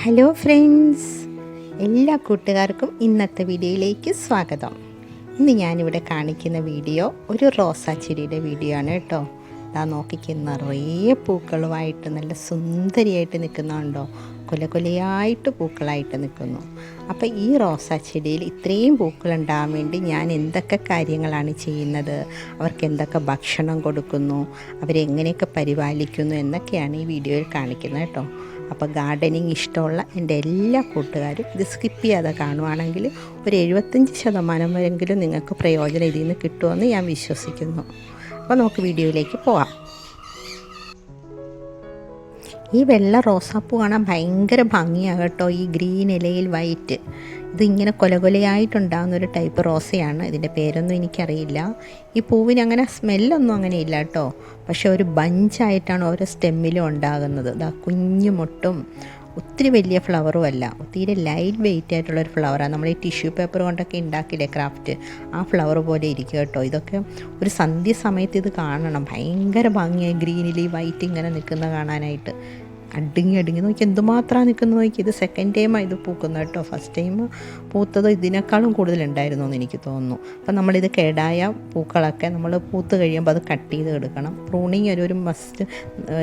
Hello friends എല്ലാ കൂട്ടുകാർക്കും ഇന്നത്തെ വീഡിയോയിലേക്ക് സ്വാഗതം. ഇന്ന് ഞാനിവിടെ കാണിക്കുന്ന വീഡിയോ ഒരു റോസാ ചെടിയുടെ വീഡിയോ ആണ് കേട്ടോ. ഇതാ നോക്കിക്ക് നിറയെ പൂക്കളുമായിട്ട് നല്ല സുന്ദരിയായിട്ട് നിൽക്കുന്നുണ്ടോ? കൊല കൊലയായിട്ട് പൂക്കളായിട്ട് നിൽക്കുന്നു. അപ്പോൾ ഈ റോസാ ചെടിയിൽ ഇത്രയും പൂക്കളുണ്ടാകാൻ വേണ്ടി ഞാൻ എന്തൊക്കെ കാര്യങ്ങളാണ് ചെയ്യുന്നത്? അവർക്ക് എന്തൊക്കെ ഭക്ഷണം കൊടുക്കുന്നു? അവരെങ്ങനെയൊക്കെ പരിപാലിക്കുന്നു എന്നൊക്കെയാണ് ഈ വീഡിയോയിൽ കാണിക്കുന്നത് കേട്ടോ. അപ്പോൾ ഗാർഡനിങ് ഇഷ്ടമുള്ള എന്റെ എല്ലാ കൂട്ടുകാരും ഇത് സ്കിപ്പ് ചെയ്യാതെ കാണുവാണെങ്കിൽ ഒരു എഴുപത്തഞ്ച് ശതമാനം വരെങ്കിലും നിങ്ങൾക്ക് പ്രയോജനം ഇതിൽ നിന്ന് കിട്ടുമെന്ന് ഞാൻ വിശ്വസിക്കുന്നു. അപ്പോൾ നമുക്ക് വീഡിയോയിലേക്ക് പോവാം. ഈ വെള്ള റോസാപ്പൂ കാണാൻ ഭയങ്കര ഭംഗിയാണ് കേട്ടോ. ഈ ഗ്രീൻ ഇലയിൽ വൈറ്റ്. ഇതിങ്ങനെ കൊലകൊലയായിട്ടുണ്ടാകുന്ന ഒരു ടൈപ്പ് റോസയാണ്. ഇതിന്റെ പേരൊന്നും എനിക്കറിയില്ല. ഈ പൂവിന് അങ്ങനെ സ്മെല്ലൊന്നും അങ്ങനെ ഇല്ല കേട്ടോ പക്ഷേ ഒരു ബഞ്ചായിട്ടാണ് ഓരോ സ്റ്റെമ്മിലും ഉണ്ടാകുന്നത്. ഇതാ കുഞ്ഞു മുട്ടും ഒത്തിരി വലിയ ഫ്ലവറും അല്ല. തീരെ ലൈറ്റ് വെയിറ്റ് ആയിട്ടുള്ള ഒരു ഫ്ലവറാണ് നമ്മൾ ഈ ടിഷ്യൂ പേപ്പർ കൊണ്ടൊക്കെ ഉണ്ടാക്കിയില്ലേ ക്രാഫ്റ്റ് ആ ഫ്ലവർ പോലെ ഇരിക്കും കേട്ടോ ഇതൊക്കെ ഒരു സന്ധ്യ സമയത്ത് ഇത് കാണണം. ഭയങ്കര ഭംഗിയായി ഗ്രീനിൽ ഈ വൈറ്റ് ഇങ്ങനെ നിൽക്കുന്ന കാണാനായിട്ട്. അടുങ്ങി അടുങ്ങി നോക്കി എന്തുമാത്രമാണ് നിൽക്കുന്നത് നോക്കി. ഇത് സെക്കൻഡ് ടൈമാണ് ഇത് പൂക്കുന്നത് കേട്ടോ. ഫസ്റ്റ് ടൈം പൂത്തത് ഇതിനേക്കാളും കൂടുതലുണ്ടായിരുന്നു എന്ന് എനിക്ക് തോന്നുന്നു. അപ്പം നമ്മളിത് കേടായ പൂക്കളൊക്കെ നമ്മൾ പൂത്ത് കഴിയുമ്പോൾ അത് കട്ട് ചെയ്ത് എടുക്കണം. പ്രൂണിങ് ഒരു ഒരു മസ്റ്റ്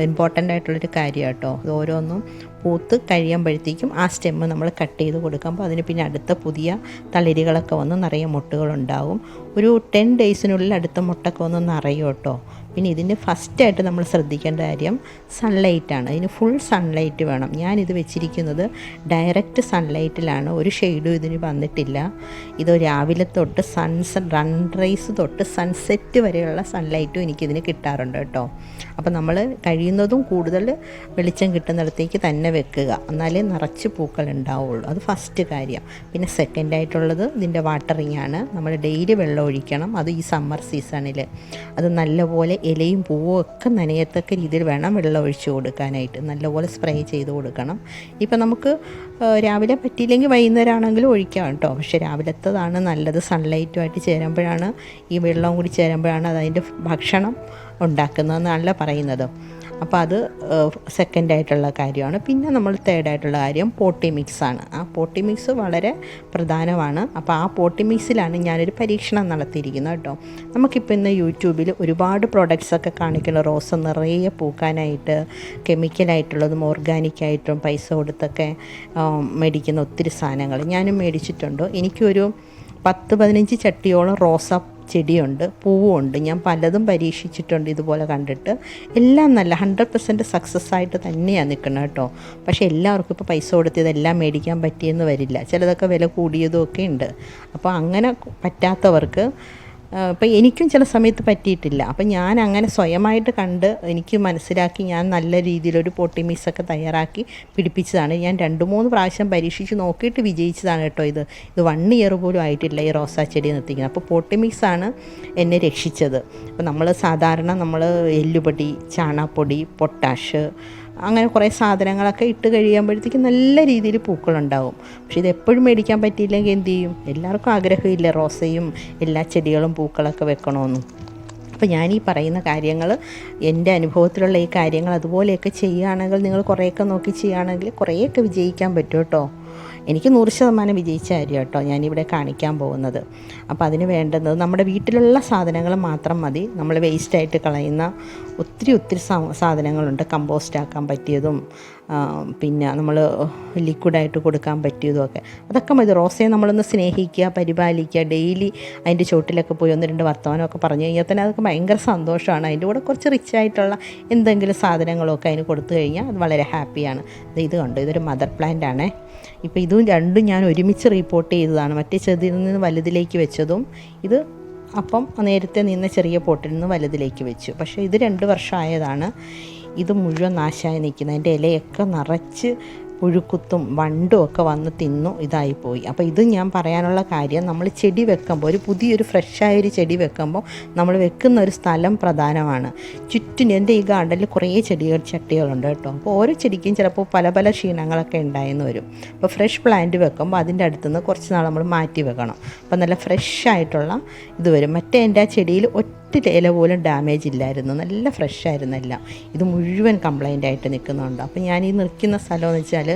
ഇമ്പോർട്ടന്റ് ആയിട്ടുള്ളൊരു കാര്യം കേട്ടോ. ഇത് ഓരോന്നും പൂത്ത് കഴിയുമ്പോഴത്തേക്കും ആ സ്റ്റെമ്മ് നമ്മൾ കട്ട് ചെയ്ത് കൊടുക്കുമ്പോൾ അതിന് പിന്നെ അടുത്ത പുതിയ തളിരുകളൊക്കെ വന്ന് നിറയെ മുട്ടുകളുണ്ടാകും ഒരു ടെൻ ഡേയ്സിനുള്ളിൽ അടുത്ത മുട്ടൊക്കെ വന്ന് നിറയും കേട്ടോ. പിന്നെ ഇതിന്റെ ഫസ്റ്റായിട്ട് നമ്മൾ ശ്രദ്ധിക്കേണ്ട കാര്യം സൺലൈറ്റാണ് ഇതിന് ഫുൾ സൺലൈറ്റ് വേണം. ഞാനിത് വെച്ചിരിക്കുന്നത് ഡയറക്റ്റ് സൺലൈറ്റിലാണ് ഒരു ഷെയ്ഡും ഇതിന് വന്നിട്ടില്ല. ഇത് രാവിലെ തൊട്ട് സൺസ് റൺറൈസ് തൊട്ട് സൺസെറ്റ് വരെയുള്ള സൺലൈറ്റും എനിക്കിതിന് കിട്ടാറുണ്ട് കേട്ടോ. അപ്പോൾ നമ്മൾ കഴിയുന്നതും കൂടുതൽ വെളിച്ചം കിട്ടുന്നിടത്തേക്ക് തന്നെ വെക്കുക. എന്നാലേ നിറച്ച് പൂക്കൾ ഉണ്ടാവുള്ളൂ. അത് ഫസ്റ്റ് കാര്യം. പിന്നെ സെക്കൻഡ് ആയിട്ടുള്ളത് ഇതിന്റെ വാട്ടറിങ് ആണ്. നമ്മൾ ഡെയിലി വെള്ളം ഒഴിക്കണം. അത് ഈ സമ്മർ സീസണിൽ അത് നല്ലപോലെ ഇലയും പൂവും ഒക്കെ നനയത്തക്ക രീതിയിൽ വേണം വെള്ളം ഒഴിച്ചു കൊടുക്കാനായിട്ട്. നല്ലപോലെ സ്പ്രേ ചെയ്ത് കൊടുക്കണം. ഇപ്പം നമുക്ക് രാവിലെ പറ്റിയില്ലെങ്കിൽ വൈകുന്നേരം ആണെങ്കിലും ഒഴിക്കാം കേട്ടോ. പക്ഷേ രാവിലത്തതാണ് നല്ലത്. സൺലൈറ്റുമായിട്ട് ചേരുമ്പോഴാണ് ഈ വെള്ളം കൂടി ചേരുമ്പോഴാണ് അതതിന്റെ ഭക്ഷണം ഉണ്ടാക്കുന്നതെന്നല്ല പറയുന്നത്. അപ്പോൾ അത് സെക്കൻഡ് ആയിട്ടുള്ള കാര്യമാണ്. പിന്നെ നമ്മൾ തേർഡ് ആയിട്ടുള്ള കാര്യം പോട്ടി മിക്സ് ആണ്. ആ പോട്ടി മിക്സ് വളരെ പ്രധാനമാണ്. അപ്പോൾ ആ പോട്ടി മിക്സിലാണ് ഞാനൊരു പരീക്ഷണം നടത്തിയിരിക്കുന്നത് കേട്ടോ. നമുക്കിപ്പോൾ ഇന്ന് യൂട്യൂബിൽ ഒരുപാട് പ്രോഡക്റ്റ്സ് ഒക്കെ കാണിക്കുന്ന റോസ് നിറയെ പൂക്കാനായിട്ട് കെമിക്കലായിട്ടുള്ളതും ഓർഗാനിക്കായിട്ടും പൈസ കൊടുത്തൊക്കെ മേടിക്കുന്ന ഒത്തിരി സാധനങ്ങൾ ഞാനും മേടിച്ചിട്ടുണ്ട്. എനിക്കൊരു പത്ത് പതിനഞ്ച് ചട്ടിയോളം റോസ ചെടിയുണ്ട് പൂവുണ്ട്. ഞാൻ പലതും പരീക്ഷിച്ചിട്ടുണ്ട് ഇതുപോലെ കണ്ടിട്ട്. എല്ലാം നല്ല ഹൺഡ്രഡ് പെർസെന്റ് സക്സസ് ആയിട്ട് തന്നെയാണ് നിൽക്കുന്നത് കേട്ടോ. പക്ഷേ എല്ലാവർക്കും ഇപ്പോൾ പൈസ കൊടുത്ത് ഇതെല്ലാം മേടിക്കാൻ പറ്റിയെന്ന് വരില്ല. ചിലതൊക്കെ വില കൂടിയതും ഒക്കെ ഉണ്ട്. അപ്പോൾ അങ്ങനെ പറ്റാത്തവർക്ക് ഇപ്പം എനിക്കും ചില സമയത്ത് പറ്റിയിട്ടില്ല. അപ്പം ഞാൻ അങ്ങനെ സ്വയമായിട്ട് കണ്ട് എനിക്ക് മനസ്സിലാക്കി ഞാൻ നല്ല രീതിയിലൊരു പൊട്ടി മിക്സൊക്കെ തയ്യാറാക്കി പിടിപ്പിച്ചതാണ്. ഞാൻ രണ്ട് മൂന്ന് പ്രാവശ്യം പരീക്ഷിച്ച് നോക്കിയിട്ട് വിജയിച്ചതാണ് കേട്ടോ ഇത്. ഇത് വൺ ഇയർ പോലും ആയിട്ടില്ല ഈ റോസാ ചെടി നിർത്തിക്കുന്നത് അപ്പോൾ പൊട്ടി മിക്സാണ് എന്നെ രക്ഷിച്ചത്. അപ്പോൾ നമ്മൾ സാധാരണ നമ്മൾ എല്ലുപൊടി ചാണാപ്പൊടി പൊട്ടാഷ് അങ്ങനെ കുറേ സാധനങ്ങളൊക്കെ ഇട്ട് കഴിയുമ്പോഴത്തേക്ക് നല്ല രീതിയിൽ പൂക്കളുണ്ടാവും. പക്ഷെ ഇത് എപ്പോഴും മേടിക്കാൻ പറ്റിയില്ലെങ്കിൽ എന്ത് ചെയ്യും? എല്ലാവർക്കും ആഗ്രഹമില്ല റോസയും എല്ലാ ചെടികളും പൂക്കളൊക്കെ വെക്കണമെന്നും. അപ്പോൾ ഞാൻ ഈ പറയുന്ന കാര്യങ്ങൾ എന്റെ അനുഭവത്തിലുള്ള ഈ കാര്യങ്ങൾ അതുപോലെയൊക്കെ ചെയ്യുകയാണെങ്കിൽ നിങ്ങൾ കുറേയൊക്കെ നോക്കി ചെയ്യുകയാണെങ്കിൽ കുറേയൊക്കെ വിജയിക്കാൻ പറ്റും കേട്ടോ. എനിക്ക് നൂറ് ശതമാനം വിജയിച്ച കാര്യം കേട്ടോ ഞാനിവിടെ കാണിക്കാൻ പോകുന്നത്. അപ്പോൾ അതിന് വേണ്ടത് നമ്മുടെ വീട്ടിലുള്ള സാധനങ്ങൾ മാത്രം മതി. നമ്മൾ വേസ്റ്റായിട്ട് കളയുന്ന ഒത്തിരി ഒത്തിരി സാധനങ്ങളുണ്ട്. കമ്പോസ്റ്റ് ആക്കാൻ പറ്റിയതും പിന്നെ നമ്മൾ ലിക്വിഡായിട്ട് കൊടുക്കാൻ പറ്റിയതുമൊക്കെ അതൊക്കെ മതി. റോസയെ നമ്മളൊന്ന് സ്നേഹിക്കുക പരിപാലിക്കുക ഡെയിലി അതിന്റെ ചോട്ടിലൊക്കെ പോയി ഒന്ന് രണ്ട് വർത്തമാനമൊക്കെ പറഞ്ഞു കഴിഞ്ഞാൽ തന്നെ അതൊക്കെ ഭയങ്കര സന്തോഷമാണ്. അതിന്റെ കൂടെ കുറച്ച് റിച്ച് ആയിട്ടുള്ള എന്തെങ്കിലും സാധനങ്ങളൊക്കെ അതിന് കൊടുത്തു കഴിഞ്ഞാൽ അത് വളരെ ഹാപ്പിയാണ് ഇത് കണ്ടു? ഇതൊരു മദർ പ്ലാന്റ് ആണേ. ഇപ്പോൾ ഇതും രണ്ടും ഞാൻ ഒരുമിച്ച് റിപ്പോർട്ട് ചെയ്തതാണ്. മറ്റേ ചെറുതിൽ നിന്ന് വലുതിലേക്ക് വെച്ചതും ഇത് അപ്പം നേരത്തെ നിന്ന ചെറിയ പോട്ടിൽ നിന്ന് വലുതിലേക്ക് വെച്ചു. പക്ഷേ ഇത് രണ്ട് വർഷമായതാണ്. ഇത് മുഴുവൻ നാശമായി നിൽക്കുന്നത് അതിന്റെ ഇലയൊക്കെ നിറച്ച് പുഴുക്കുത്തും വണ്ടും ഒക്കെ വന്ന് തിന്നു ഇതായിപ്പോയി. അപ്പോൾ ഇത് ഞാൻ പറയാനുള്ള കാര്യം നമ്മൾ ചെടി വെക്കുമ്പോൾ ഒരു പുതിയൊരു ഫ്രഷായൊരു ചെടി വെക്കുമ്പോൾ നമ്മൾ വെക്കുന്ന ഒരു സ്ഥലം പ്രധാനമാണ്. ചുറ്റിന് എന്റെ ഈ ഗാർഡനിൽ കുറേ ചെടികൾ ചട്ടികളുണ്ട് കേട്ടോ. അപ്പോൾ ഓരോ ചെടിക്കും ചിലപ്പോൾ പല പല ക്ഷീണങ്ങളൊക്കെ ഉണ്ടായെന്ന് വരും. അപ്പോൾ ഫ്രഷ് പ്ലാന്റ് വെക്കുമ്പോൾ അതിന്റെ അടുത്ത് നിന്ന് കുറച്ച് നാൾ നമ്മൾ മാറ്റി വെക്കണം. അപ്പോൾ നല്ല ഫ്രഷ് ആയിട്ടുള്ള ഇത് വരും. മറ്റേ എന്റെ ആ ചെടിയിൽ ഒറ്റ ഒരൊറ്റ ഇല പോലും ഡാമേജ് ഇല്ലായിരുന്നു. നല്ല ഫ്രഷ് ആയിരുന്നു എല്ലാം. ഇത് മുഴുവൻ കംപ്ലൈന്റ് ആയിട്ട് നിൽക്കുന്നുണ്ട്. അപ്പോൾ ഞാൻ ഈ നിൽക്കുന്ന സ്ഥലം എന്ന് വെച്ചാൽ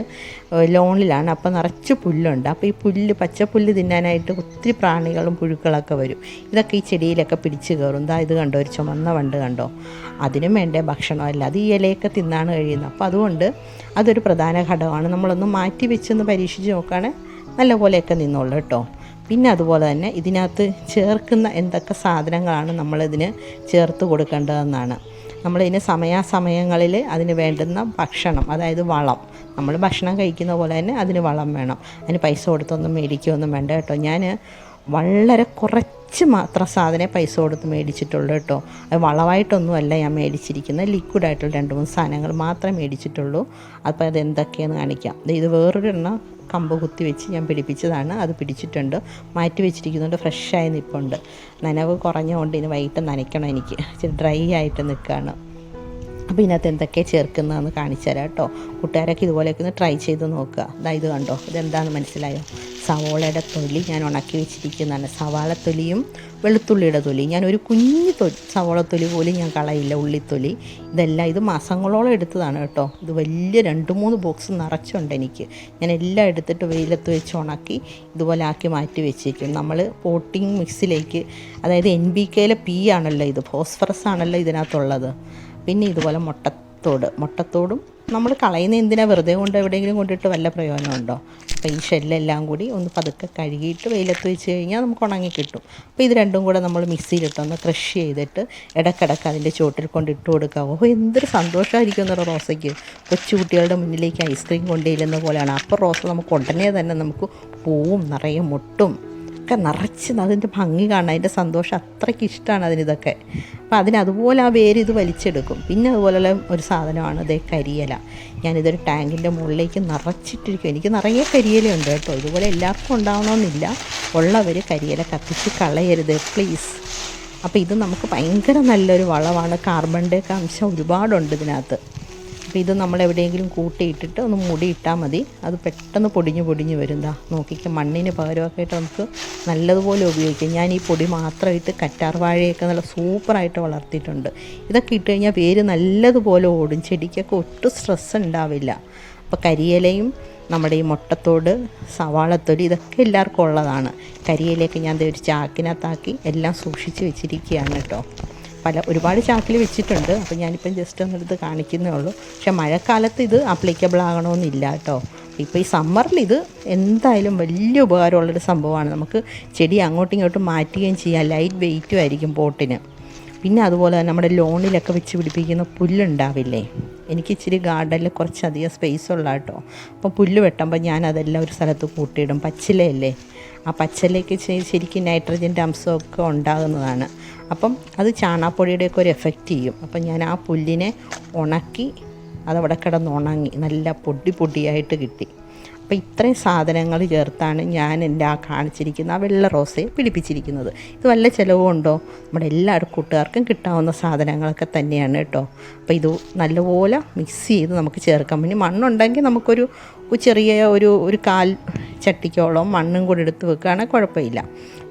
ലോണിലാണ്. അപ്പോൾ നിറച്ച് പുല്ലുണ്ട്. അപ്പോൾ ഈ പുല്ല് പച്ചപ്പുല്ല് തിന്നാനായിട്ട് ഒത്തിരി പ്രാണികളും പുഴുക്കളൊക്കെ വരും. ഇതൊക്കെ ഈ ചെടിയിലൊക്കെ പിടിച്ച് കയറും. ദാ ഇത് കണ്ടോ? ഒരു ചുമന്ന വണ്ട് കണ്ടോ? അതിനും വേണ്ട ഭക്ഷണമല്ല അത് ഈ ഇലയൊക്കെ തിന്നാണ് കഴിയുന്നത്. അപ്പോൾ അതുകൊണ്ട് അതൊരു പ്രധാന ഘടകമാണ്. നമ്മളൊന്ന് മാറ്റി വെച്ചൊന്ന് പരീക്ഷിച്ച് നോക്കുകയാണെങ്കിൽ നല്ല പോലെയൊക്കെ നിന്നോളൂ കേട്ടോ. പിന്നെ അതുപോലെ തന്നെ ഇതിനകത്ത് ചേർക്കുന്ന എന്തൊക്കെ സാധനങ്ങളാണ് നമ്മളിതിന് ചേർത്ത് കൊടുക്കേണ്ടതെന്നാണ്. നമ്മളിതിന് സമയാസമയങ്ങളിൽ അതിന് വേണ്ടുന്ന ഭക്ഷണം അതായത് വളം. നമ്മൾ ഭക്ഷണം കഴിക്കുന്ന പോലെ തന്നെ അതിന് വളം വേണം. അതിന് പൈസ കൊടുത്തൊന്നും മേടിക്കുകയൊന്നും വേണ്ട കേട്ടോ. ഞാൻ വളരെ കുറച്ച് മാത്രം സാധനം പൈസ കൊടുത്ത് മേടിച്ചിട്ടുള്ളൂ കേട്ടോ. അത് വളമായിട്ടൊന്നുമല്ല ഞാൻ മേടിച്ചിരിക്കുന്നത്. ലിക്വിഡായിട്ടുള്ള രണ്ട് മൂന്ന് സാധനങ്ങൾ മാത്രമേ മേടിച്ചിട്ടുള്ളൂ. അപ്പോൾ അത് എന്തൊക്കെയാണെന്ന് കാണിക്കാം ഇത് വേറൊരു എണ്ണം കമ്പ് കുത്തി വെച്ച് ഞാൻ പിടിപ്പിച്ചതാണ്. അത് പിടിച്ചിട്ടുണ്ട്. മാറ്റി വെച്ചിരിക്കുന്നുണ്ട്. ഫ്രഷായി നിൽപ്പുണ്ട് നനവ് കുറഞ്ഞുകൊണ്ട് ഇനി വൈകിട്ട് നനയ്ക്കണം എനിക്ക്. ഇച്ചിരി ഡ്രൈ ആയിട്ട് നിൽക്കുകയാണ് അപ്പോൾ ഇതിനകത്ത് എന്തൊക്കെ ചേർക്കുന്നതെന്ന് കാണിച്ചു തരാം കേട്ടോ. കൂട്ടുകാരൊക്കെ ഇതുപോലെയൊക്കെ ഒന്ന് ട്രൈ ചെയ്ത് നോക്കുക. ഇതാ ഇത് കണ്ടോ? ഇതെന്താണെന്ന് മനസ്സിലായോ? സവോളയുടെ തൊലി ഞാൻ ഉണക്കി വെച്ചിരിക്കുന്നതാണ്. സവാള തൊലിയും വെളുത്തുള്ളിയുടെ തൊലി. ഞാൻ ഒരു കുഞ്ഞു തൊലി സവോള തൊലി പോലും ഞാൻ കളയില്ല ഉള്ളിത്തൊലി. ഇതെല്ലാം ഇത് മാസങ്ങളോളം എടുത്തതാണ് കേട്ടോ. ഇത് വലിയ രണ്ട് മൂന്ന് ബോക്സ് നിറച്ചുണ്ട് എനിക്ക്. ഞാൻ എല്ലാം എടുത്തിട്ട് വെയിലത്ത് വെച്ച് ഉണക്കി ഇതുപോലെ ആക്കി മാറ്റി വെച്ചേക്കും. നമ്മൾ പോട്ടിങ് മിക്സിലേക്ക് അതായത് എൻ ബി കെയിലെ പി ആണല്ലോ ഇത്. ഫോസ്ഫറസ് ആണല്ലോ ഇതിനകത്തുള്ളത്. പിന്നെ ഇതുപോലെ മുട്ടത്തോട് മുട്ടത്തോടും നമ്മൾ കളയുന്ന എന്തിനാ വെറുതെ കൊണ്ട് എവിടെയെങ്കിലും കൊണ്ടിട്ട് വല്ല പ്രയോജനമുണ്ടോ? അപ്പോൾ ഈ ഷെല്ലെല്ലാം കൂടി ഒന്ന് പതുക്കെ കഴുകിയിട്ട് വെയിലത്ത് വെച്ച് കഴിഞ്ഞാൽ നമുക്ക് ഉണങ്ങി കിട്ടും. അപ്പോൾ ഇത് രണ്ടും കൂടെ നമ്മൾ മിക്സിയിലിട്ടൊന്ന് ക്രഷ് ചെയ്തിട്ട് ഇടക്കിടക്ക് അതിന്റെ ചുവട്ടിൽ കൊണ്ട് ഇട്ട് കൊടുക്കുക. ഓ എന്തൊരു സന്തോഷമായിരിക്കും എന്നൊരു റോസയ്ക്ക്. കൊച്ചു കുട്ടികളുടെ മുന്നിലേക്ക് ഐസ്ക്രീം കൊണ്ടുചെല്ലുന്ന പോലെയാണ്. അപ്പോൾ റോസ നമുക്ക് ഉടനെ തന്നെ നമുക്ക് പൂവും നിറയെ മുട്ടും ഒക്കെ നിറച്ച് അതിന്റെ ഭംഗി കാണാൻ അതിന്റെ സന്തോഷം അത്രയ്ക്ക് ഇഷ്ടമാണ് അതിനിതൊക്കെ. അപ്പോൾ അതിന് അതുപോലെ ആ വേര് ഇത് വലിച്ചെടുക്കും. പിന്നെ അതുപോലെയുള്ള ഒരു സാധനമാണ് ഇതേ കരിയില. ഞാനിതൊരു ടാങ്കിന്റെ മുകളിലേക്ക് നിറച്ചിട്ടിരിക്കും. എനിക്ക് നിറയെ കരിയിലയുണ്ട് കേട്ടോ. ഇതുപോലെ എല്ലാവർക്കും ഉണ്ടാവണമെന്നില്ല. ഉള്ളവർ കരിയില കത്തിച്ച് കളയരുത് പ്ലീസ്. അപ്പോൾ ഇത് നമുക്ക് ഭയങ്കര നല്ലൊരു വളമാണ്. കാർബണിന്റെ ഒക്കെ അംശം ഒരുപാടുണ്ട് ഇതിനകത്ത്. അപ്പോൾ ഇത് നമ്മൾ എവിടെയെങ്കിലും കൂട്ടിയിട്ടിട്ട് ഒന്ന് മൂടിയിട്ടാൽ മതി. അത് പെട്ടെന്ന് പൊടിഞ്ഞ് പൊടിഞ്ഞ് വരും ദാ. നോക്കിക്കുക മണ്ണിന് പകരമൊക്കെ ആയിട്ട് നമുക്ക് നല്ലതുപോലെ ഉപയോഗിക്കാം. ഞാൻ ഈ പൊടി മാത്രമായിട്ട് കറ്റാർ വാഴയൊക്കെ നല്ല സൂപ്പറായിട്ട് വളർത്തിയിട്ടുണ്ട്. ഇതൊക്കെ ഇട്ട് കഴിഞ്ഞാൽ വേര് നല്ലതുപോലെ ഓടും. ചെടിക്കൊക്കെ ഒട്ടും സ്ട്രെസ് ഉണ്ടാവില്ല. അപ്പോൾ കരിയിലയും നമ്മുടെ ഈ മുട്ടത്തോട് സവാളത്തൊലി ഇതൊക്കെ എല്ലാവർക്കും ഉള്ളതാണ്. കരിയിലയൊക്കെ ഞാൻ ഒരു ചാക്കിനകത്താക്കി എല്ലാം സൂക്ഷിച്ച് വെച്ചിരിക്കുകയാണ് കേട്ടോ. പല ഒരുപാട് ചാക്കിൽ വെച്ചിട്ടുണ്ട്. അപ്പോൾ ഞാനിപ്പം ജസ്റ്റ് ഒന്നെടുത്ത് കാണിക്കുന്നേ ഉള്ളൂ. പക്ഷേ മഴക്കാലത്ത് ഇത് അപ്ലിക്കബിൾ ആകണമെന്നില്ല കേട്ടോ. ഇപ്പോൾ ഈ സമ്മറിൽ ഇത് എന്തായാലും വലിയ ഉപകാരമുള്ളൊരു സംഭവമാണ്. നമുക്ക് ചെടി അങ്ങോട്ടും ഇങ്ങോട്ടും മാറ്റുകയും ചെയ്യാം. ലൈറ്റ് വെയിറ്റും ആയിരിക്കും പോട്ടിന്. പിന്നെ അതുപോലെ തന്നെ നമ്മുടെ ലോണിലൊക്കെ വെച്ച് പിടിപ്പിക്കുന്ന പുല്ലുണ്ടാവില്ലേ? എനിക്ക് ഇച്ചിരി ഗാർഡനിൽ കുറച്ചധികം സ്പേസ് ഉള്ള കേട്ടോ. അപ്പോൾ പുല്ല് വെട്ടുമ്പോൾ ഞാൻ അതെല്ലാം ഒരു സ്ഥലത്ത് കൂട്ടിയിടും പച്ചിലയല്ലേ? ആ പച്ചിലയ്ക്ക് ശരിക്കും നൈട്രജന്റെ അംശമൊക്കെ ഉണ്ടാകുന്നതാണ്. അപ്പം അത് ചാണാപ്പൊടിയുടെയൊക്കെ ഒരു എഫക്റ്റ് ചെയ്യും. അപ്പം ഞാൻ ആ പുല്ലിനെ ഉണക്കി അതവിടെ കിടന്ന് ഉണങ്ങി. നല്ല പൊടി പൊടിയായിട്ട് കിട്ടി. അപ്പോൾ ഇത്രയും സാധനങ്ങൾ ചേർത്താണ് ഞാൻ എന്റെ ആ കാണിച്ചിരിക്കുന്ന ആ വെള്ള റോസയെ പിടിപ്പിച്ചിരിക്കുന്നത്. ഇത് വല്ല ചിലവുണ്ടോ നമ്മുടെ എല്ലാ കൂട്ടുകാർക്കും കിട്ടാവുന്ന സാധനങ്ങളൊക്കെ തന്നെയാണ് കേട്ടോ. അപ്പോൾ ഇത് നല്ലപോലെ മിക്സ് ചെയ്ത് നമുക്ക് ചേർക്കാം. പിന്നെ മണ്ണുണ്ടെങ്കിൽ നമുക്കൊരു ചെറിയ ഒരു ഒരു കാൽ ചട്ടിക്കോളം മണ്ണും കൂടി എടുത്ത് വെക്കുകയാണെങ്കിൽ കുഴപ്പമില്ല.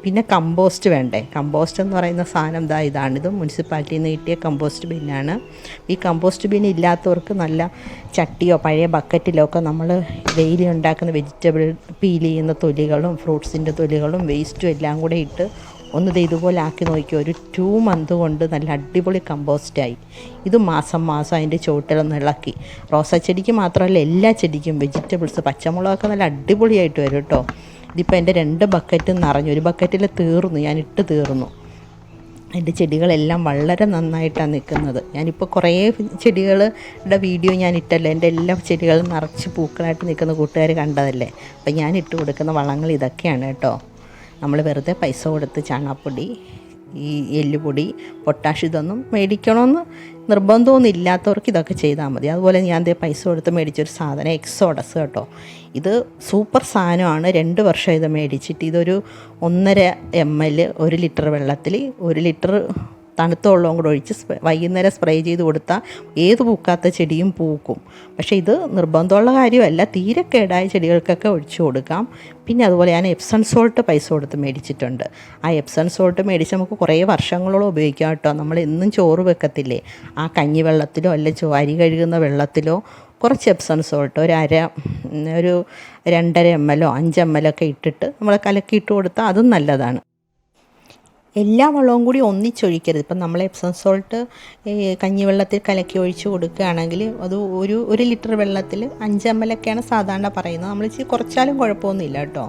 പിന്നെ കമ്പോസ്റ്റ് വേണ്ടേ? കമ്പോസ്റ്റ് എന്ന് പറയുന്ന സാധനം ഇതാ ഇതാണിത് മുനിസിപ്പാലിറ്റിയിൽ നിന്ന് കിട്ടിയ കമ്പോസ്റ്റ് ബിന്നാണ്. ഈ കമ്പോസ്റ്റ് ബിൻ ഇല്ലാത്തവർക്ക് നല്ല ചട്ടിയോ പഴയ ബക്കറ്റിലോ ഒക്കെ നമ്മൾ ഡെയിലി ഉണ്ടാക്കുന്ന വെജിറ്റബിൾ പീൽ ചെയ്യുന്ന തൊലികളും ഫ്രൂട്ട്സിന്റെ തൊലികളും വേസ്റ്റും എല്ലാം കൂടെ ഇട്ട് ഒന്ന് ദേ ഇതുപോലെ ആക്കി നോക്കിയോ? ഒരു ടു മന്ത് കൊണ്ട് നല്ല അടിപൊളി കമ്പോസ്റ്റായി ഇത് മാസം മാസം അതിന്റെ ചുവട്ടിലൊന്ന് ഇളക്കി. റോസാ ചെടിക്ക് മാത്രമല്ല എല്ലാ ചെടിക്കും വെജിറ്റബിൾസ് പച്ചമുളകൊക്കെ നല്ല അടിപൊളിയായിട്ട് വരും കേട്ടോ. ഇതിപ്പോൾ എന്റെ രണ്ട് ബക്കറ്റും നിറഞ്ഞു. ഒരു ബക്കറ്റിൽ തീർന്നു. ഞാൻ ഇട്ട് തീർന്നു. എന്റെ ചെടികളെല്ലാം വളരെ നന്നായിട്ടാണ് നിൽക്കുന്നത്. ഞാനിപ്പോൾ കുറേ ചെടികളുടെ വീഡിയോ ഞാൻ ഇട്ടല്ലോ? എന്റെ എല്ലാ ചെടികളും നിറച്ച് പൂക്കളായിട്ട് നിൽക്കുന്ന കൂട്ടുകാർ കണ്ടതല്ലേ? അപ്പം ഞാൻ ഇട്ട് കൊടുക്കുന്ന വളങ്ങൾ ഇതൊക്കെയാണ് കേട്ടോ. നമ്മൾ വെറുതെ പൈസ കൊടുത്ത് ചാണകപ്പൊടി ഈ എല്ലുപൊടി പൊട്ടാഷ് ഇതൊന്നും മേടിക്കണമെന്ന് നിർബന്ധമൊന്നും ഇല്ലാത്തവർക്ക് ഇതൊക്കെ ചെയ്താൽ മതി. അതുപോലെ ഞാൻ ദേ പൈസ കൊടുത്ത് മേടിച്ചൊരു സാധനം എക്സോഡസ് കേട്ടോ. ഇത് സൂപ്പർ സാധനമാണ്. രണ്ട് വർഷം ഇത് മേടിച്ചിട്ട് ഇതൊരു ഒന്നര എം എൽ ഒരു ലിറ്റർ വെള്ളത്തിൽ ഒരു ലിറ്റർ തണുത്ത വെള്ളവും കൂടെ ഒഴിച്ച് വൈകുന്നേരം സ്പ്രേ ചെയ്ത് കൊടുത്താൽ ഏത് പൂക്കാത്ത ചെടിയും പൂക്കും. പക്ഷേ ഇത് നിർബന്ധമുള്ള കാര്യമല്ല. തീരെ കേടായ ചെടികൾക്കൊക്കെ ഒഴിച്ചു കൊടുക്കാം. പിന്നെ അതുപോലെ ഞാൻ എപ്സൺ സോൾട്ട് പൈസ കൊടുത്ത് മേടിച്ചിട്ടുണ്ട്. ആ എപ്സൺ സോൾട്ട് മേടിച്ച് നമുക്ക് കുറേ വർഷങ്ങളോളം ഉപയോഗിക്കാം കേട്ടോ. നമ്മൾ എന്നും ചോറ് വെക്കത്തില്ലേ? ആ കഞ്ഞി വെള്ളത്തിലോ ചോ അരി കഴുകുന്ന വെള്ളത്തിലോ കുറച്ച് എപ്സൺ സോൾട്ട് ഒരു അര ഒരു രണ്ടര എം എല്ലോ അഞ്ച് എം ഒക്കെ ഇട്ടിട്ട് നമ്മൾ കലക്കിയിട്ട് കൊടുത്താൽ അതും നല്ലതാണ്. എല്ലാ വെള്ളവും കൂടി ഒന്നിച്ചൊഴിക്കരുത്. ഇപ്പം നമ്മൾ എപ്സം സോൾട്ട് കഞ്ഞിവെള്ളത്തിൽ കലക്കി ഒഴിച്ച് കൊടുക്കുകയാണെങ്കിൽ അത് ഒരു ഒരു ലിറ്റർ വെള്ളത്തിൽ അഞ്ചമ്മലൊക്കെയാണ് സാധാരണ പറയുന്നത്. നമ്മൾ ഇച്ചിരി കുറച്ചാലും കുഴപ്പമൊന്നുമില്ല കേട്ടോ.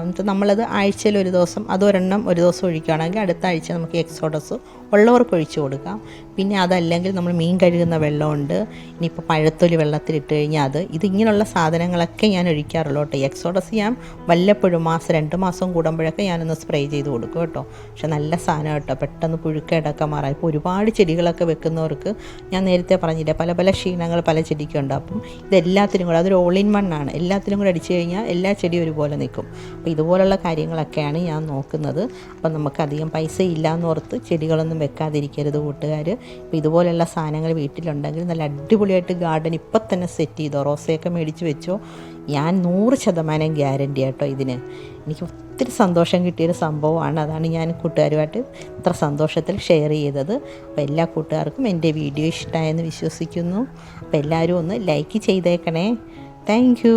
എന്നിട്ട് നമ്മളത് ആഴ്ചയിൽ ഒരു ദിവസം അത് ഒരെണ്ണം ഒരു ദിവസം ഒഴിക്കുകയാണെങ്കിൽ അടുത്ത ആഴ്ച നമുക്ക് എക്സോഡസ് ഉള്ളവർക്ക് ഒഴിച്ചു കൊടുക്കാം. പിന്നെ അതല്ലെങ്കിൽ നമ്മൾ മീൻ കഴുകുന്ന വെള്ളമുണ്ട്. ഇനിയിപ്പോൾ പഴത്തൊലി വെള്ളത്തിലിട്ട് കഴിഞ്ഞാൽ അത്. ഇതിങ്ങനെയുള്ള സാധനങ്ങളൊക്കെ ഞാൻ ഒഴിക്കാറുള്ളൂ കേട്ടോ. എക്സോഡസ് ഞാൻ വല്ലപ്പോഴും മാസം രണ്ട് മാസം കൂടുമ്പോഴൊക്കെ ഞാനൊന്ന് സ്പ്രേ ചെയ്ത് കൊടുക്കും കേട്ടോ. പക്ഷെ നല്ല സാധനം കേട്ടോ. പെട്ടെന്ന് പുഴുക്കേടൊക്കെ മാറാം. ഇപ്പോൾ ഒരുപാട് ചെടികളൊക്കെ വെക്കുന്നവർക്ക് ഞാൻ നേരത്തെ പറഞ്ഞില്ലേ പല പല ക്ഷീണങ്ങൾ പല ചെടിക്കുണ്ട് അപ്പം ഇതെല്ലാത്തിനും കൂടെ അതൊരു ഓൾ ഇൻ വൺ ആണ്. എല്ലാത്തിനും കൂടെ അടിച്ചു കഴിഞ്ഞാൽ എല്ലാ ചെടിയും ഒരുപോലെ നിൽക്കും. അപ്പോൾ ഇതുപോലുള്ള കാര്യങ്ങളൊക്കെയാണ് ഞാൻ നോക്കുന്നത്. അപ്പം നമുക്ക് അധികം പൈസ ഇല്ലയെന്ന് ഓർത്ത് ചെടികളൊന്നും വെക്കാതിരിക്കരുത് കൂട്ടുകാർ ഇപ്പോൾ ഇതുപോലെയുള്ള സാധനങ്ങൾ വീട്ടിലുണ്ടെങ്കിൽ നല്ല അടിപൊളിയായിട്ട് ഗാർഡൻ ഇപ്പം തന്നെ സെറ്റ് ചെയ്തോ. റോസയൊക്കെ മേടിച്ച് വെച്ചോ. ഞാൻ നൂറ് ശതമാനം ഗ്യാരണ്ടി ആട്ടോ ഇതിന്. എനിക്ക് ഒത്തിരി സന്തോഷം കിട്ടിയൊരു സംഭവമാണ്. അതാണ് ഞാൻ കൂട്ടുകാരുമായിട്ട് ഇത്ര സന്തോഷത്തിൽ ഷെയർ ചെയ്തത്. അപ്പോൾ എല്ലാ കൂട്ടുകാർക്കും എന്റെ വീഡിയോ ഇഷ്ടമായെന്ന് വിശ്വസിക്കുന്നു. അപ്പോൾ എല്ലാവരും ഒന്ന് ലൈക്ക് ചെയ്തേക്കണേ. താങ്ക്